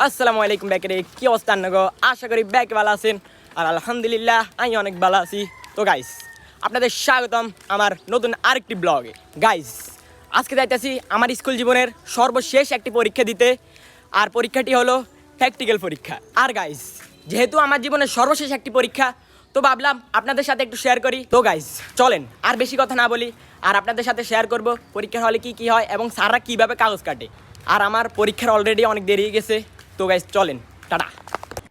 আসসালামু আলাইকুম ব্যাকেরে, কি অবস্থা গো আশা করি ব্যাক ভালো আছেন। আর আলহামদুলিল্লাহ, আমি অনেক ভালো আছি। তো গাইস আপনাদের স্বাগতম আমার নতুন আরেকটি ব্লগে গাইস আজকে যাইতেছি আমার স্কুল জীবনের সর্বশেষ একটি পরীক্ষা দিতে। আর পরীক্ষাটি হলো প্র্যাকটিক্যাল পরীক্ষা। আর গাইস যেহেতু আমার জীবনের সর্বশেষ একটি পরীক্ষা, তো ভাবলাম আপনাদের সাথে একটু শেয়ার করি। তো গাইস চলেন, আর বেশি কথা না বলি। আর আপনাদের সাথে শেয়ার করব পরীক্ষার হলে কি কি হয় এবং স্যাররা কীভাবে কাগজ কাটে। আর আমার পরীক্ষার অলরেডি অনেক দেরি গেছে। তো গাইস চলেন টাটা।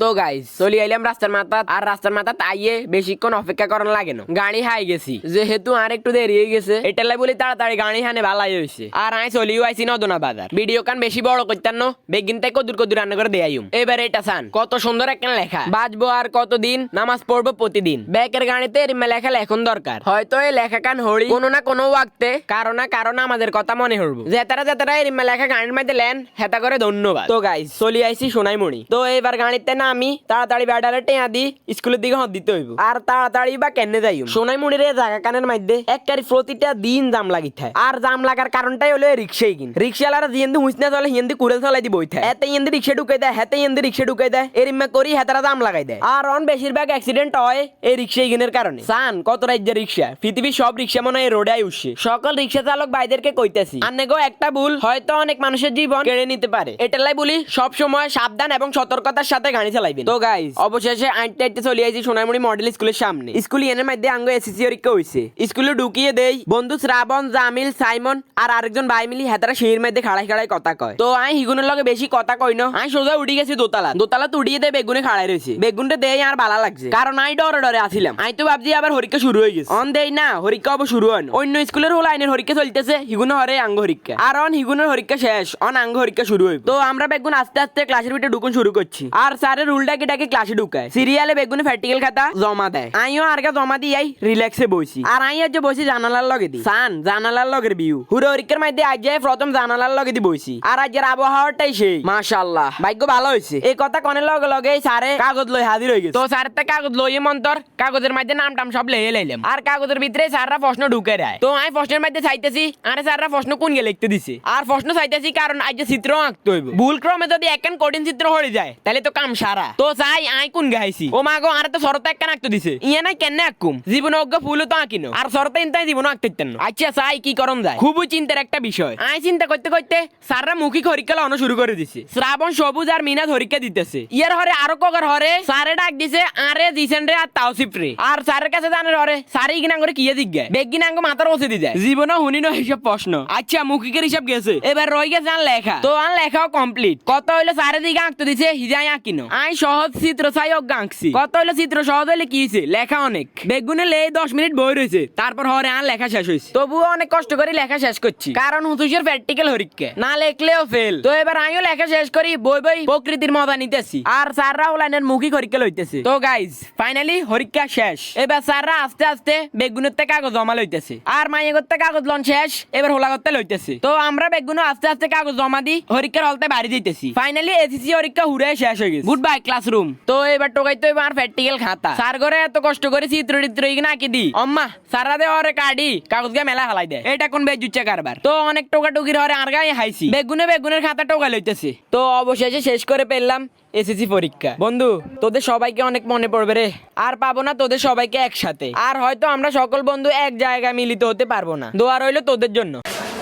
তো গাইজ চলি আইলাম রাস্তার মাথা আর রাস্তার মাথা তাইয়ে বেশিক্ষণ অপেক্ষা করার লাগে না। গাড়ি হাই গেছি। যেহেতু আর একটু দেরি হয়ে গেছে এটা লাই বলি তাড়াতাড়ি গাড়ি হানে ভালাই হয়েছে আর আমি চলিও আইছি নদনা বাজার ভিডিও কান বেশি বড় করতাম না, বেগিন তাই কদুর কদুর রান্না করে দেয়াইম এবার এটা সান কত সুন্দর একটা লেখা। বাঁচবো আর কতদিন নামাজ পড়ব প্রতিদিন ব্যাকের গাড়িতে এরিমা লেখা লেখন দরকার হয়তো এই লেখা কান হড়ি কোনো না কোনো ওয়াক্তে কারও না কারণ আমাদের কথা মনে হরবো যেতারা যেতারা এরিমা লেখা গাড়ির মধ্যে লেন, হেতা করে ধন্যবাদ। তো গাইজ চলি আইছি সোনাইমণি তো এবার গাড়িতে না আমি তাড়াতাড়ি ব্যাটারে টেয়া দি স্কুলের দিকে হত দিতে হইব। আর তাড়াতাড়ি বা কেনে যাই সোনাইমুড়ির এই জায়গা কানের মধ্যে একটারি প্রতিটা দিন জাম লাগি থাকে আর জাম লাগার কারণটাই হলো রিক্সাই কিন। রিক্সাওয়ালারা জিয়েন্দি হুঁচনা চলে হিন্দি কুড়েল চলাই দি বই থাকে এতে হিন্দি রিক্সা ঢুকাই দেয় হেতে হিন্দি রিক্সা ঢুকাই দেয় এরিমা করি হেতারা জাম লাগাই দেয়। আর অন বেশিরভাগ অ্যাক্সিডেন্ট হয় এই রিক্সা কিনের কারণে। সান কত রাজ্যের রিক্সা? পৃথিবীর সব রিক্সা মনে হয় রোডে উঠছে সকল রিক্সা চালক ভাইদেরকে কইতেছি আন্নেগো একটা ভুল হয়তো অনেক মানুষের জীবন কেড়ে নিতে পারে। এটালাই বলি সব সময় সাবধান এবং সতর্কতার সাথে গাড়ি চালাইবেন তো গাইস অবশেষে আইনটা চলে আইছি মডেল স্কুলের সামনে। স্কুল এনের মধ্যে আঙ্গ এসএসসি পরীক্ষা হইছে। স্কুলে ঢুকিয়ে দেই বন্ধু শ্রাবণ জামিল সাইমন আর আরেকজন ভাই মিলি হেতারা সিঁড়ির মধ্যে খাড়াই খাড়াই কথা কয়। তো আই হিগুনের লগে বেশি কথা কই না। আই সোজা উঠি গেছি দোতলা। দোতলা দেয় বেগুনে খাড়াই রয়েছে বেগুনটা দেই আর ভালো লাগছে। কারণ আই ডরে ডরে আসিলাম আই তো ভাবছি আবার হরিকা শুরু হয়ে গেছে। অন দেই না হরিকা অব শুরু হয় অন্য স্কুলের হলো আইনের হরিকা চলতেছে হিগুনে হরে আঙ্গ হরিকা আর অন হিগুনের হরিকা শেষ অন আঙ্গ হরিকা শুরু হইব। তো আমরা বেগুন আস্তে আস্তে ক্লাসের ভিতরে ঢুকুন শুরু করছি। আর স্যারের রুলটাকে ডাকে ক্লাসে ঢুকায়? সিরিয়ালে বেগুনে প্র্যাকটিক্যাল খাতা জমা দেয়। আইও আর জমা দিয়ে আই রিল্যাক্সে বসি আর আই আজ বসি জানালার লগে দি। সান, জানালার লগের বিউ হুড়ো হরিকার মধ্যে আজ যাই প্রথম জানালার লগে দি বসি আর আজের আবহাওয়াটাই সেই। মাশাআল্লাহ। ভাগ্য ভালো হয়েছে এই কথা কনের লগে লগে স্যারে কাগজ লই হাজির হয়ে গেছে। তো স্যারের তে কাগজ লইয়ে মন্তর, কাগজের মধ্যে নাম টাম সব লেয়ে লাইলাম। আর কাগজের ভিতরে স্যাররা প্রশ্ন ঢুকে রায় তো আমি প্রশ্নের মধ্যে চাইতেছি, আরে স্যাররা প্রশ্ন কোন গে লিখতে দিছে? আর প্রশ্ন চাইতেছি কারণ আজ চিত্র আঁকতে হইব। ভুল ক্রমে যদি একখান কঠিন চিত্র হয়ে যায়, তাহলে তো কাম সারা। তো চাই আই কোন গাইছি? ও মা গো আরে তো সরতে একখান আঁকতে দিছে। ইয়ে নাই কেন আঁকুম? জীবন অজ্ঞ ফুলও তো আঁকিনো। আর সরতে ইনতাই জীবন আঁকতে না। আচ্ছা চাই কি করন যায় খুবই চিন্তার একটা বিষয়। আই চিন্তা করতে করতে স্যাররা মুখী হরিকা লাগানো শুরু করে দিছে। শ্রাবণ, সবুজ আর মিনাজ হরিকা দিতেছে। ইয়ার হরে আরও কগার হরে স্যারে ডাক দিছে, আরে, দিছেন রে, আর তাওসিফ রে আর স্যারের কাছে জানের হরে স্যারে ইগিনা করে কিয়ে জিজ্ঞা বেগিনা আঙ্গ মাথার বসে দি যায় জীবনে হুনি না হিসাব প্রশ্ন। আচ্ছা মুখিকের হিসাব গেছে। এবার রই গেছে আর লেখা। তো আর লেখাও কমপ্লিট কত হইল স্যারে দিকে আঁকতে দিছে, হিজাই আঁকিনো। আই সহজ চিত্র চাই অজ্ঞ কত হইল চিত্র সহজ হইলে কি হয়েছে লেখা অনেক। বেগুনে লে দশ মিনিট বই রয়েছে তারপর হরে আর লেখা শেষ হয়েছে তবুও অনেক কষ্ট করে লেখা শেষ করছি। কারণ হুতুষের প্র্যাকটিক্যাল হরিককে। না লেখলেও ফেল তো এবার আমিও লেখা শেষ করি, বই বই প্রকৃতির মজা নিতেছি। আর স্যাররাও লাইনের মুখী হরিকা লইতেছে। তো গাইজ ফাইনালি হরিকা শেষ। এবার স্যাররা আস্তে আস্তে বেগুনের থেকে কাগজ জমা লইতেছে। আর মাইয়ে করতে কাগজ লন শেষ, এবার হোলা করতে লইতেছে। তো আমরা বেগুনও আস্তে আস্তে কাগজ জমা দিই হরিকার হলতে বাড়ি দিতেছি। ফাইনালি এসিসি হরিকা হুড়ে শেষ হয়ে গেছে। Good bye classroom. তো এবার টোকাইতে এবার প্র্যাকটিক্যাল খাতা। স্যার ঘরে এত কষ্ট করে চিত্র টিত্র আঁকি দি? অম্মা সারা দে ওরে কাডি কাগজ গা মেলা হালাই দেয় এটা কোন বেজুচ্চা কারবার? তো অনেক টোকা টুকির হরে আর গায়ে হাইছি। বেগুনে বেগুনের খাতা টোকা লইতেছে। তো অবশেষে শেষ করে পেলাম এসএসসি পরীক্ষা। বন্ধু তোদের সবাইকে অনেক মনে পড়বে রে। আর পাবো না তোদের সবাইকে একসাথে। আর হয়তো আমরা সকল বন্ধু এক জায়গায় মিলিত হতে পারব না। দোয়া রইল তোদের জন্য।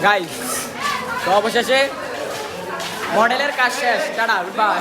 গাইস তো অবশেষে মডেলের কাজ শেষ। Tata bye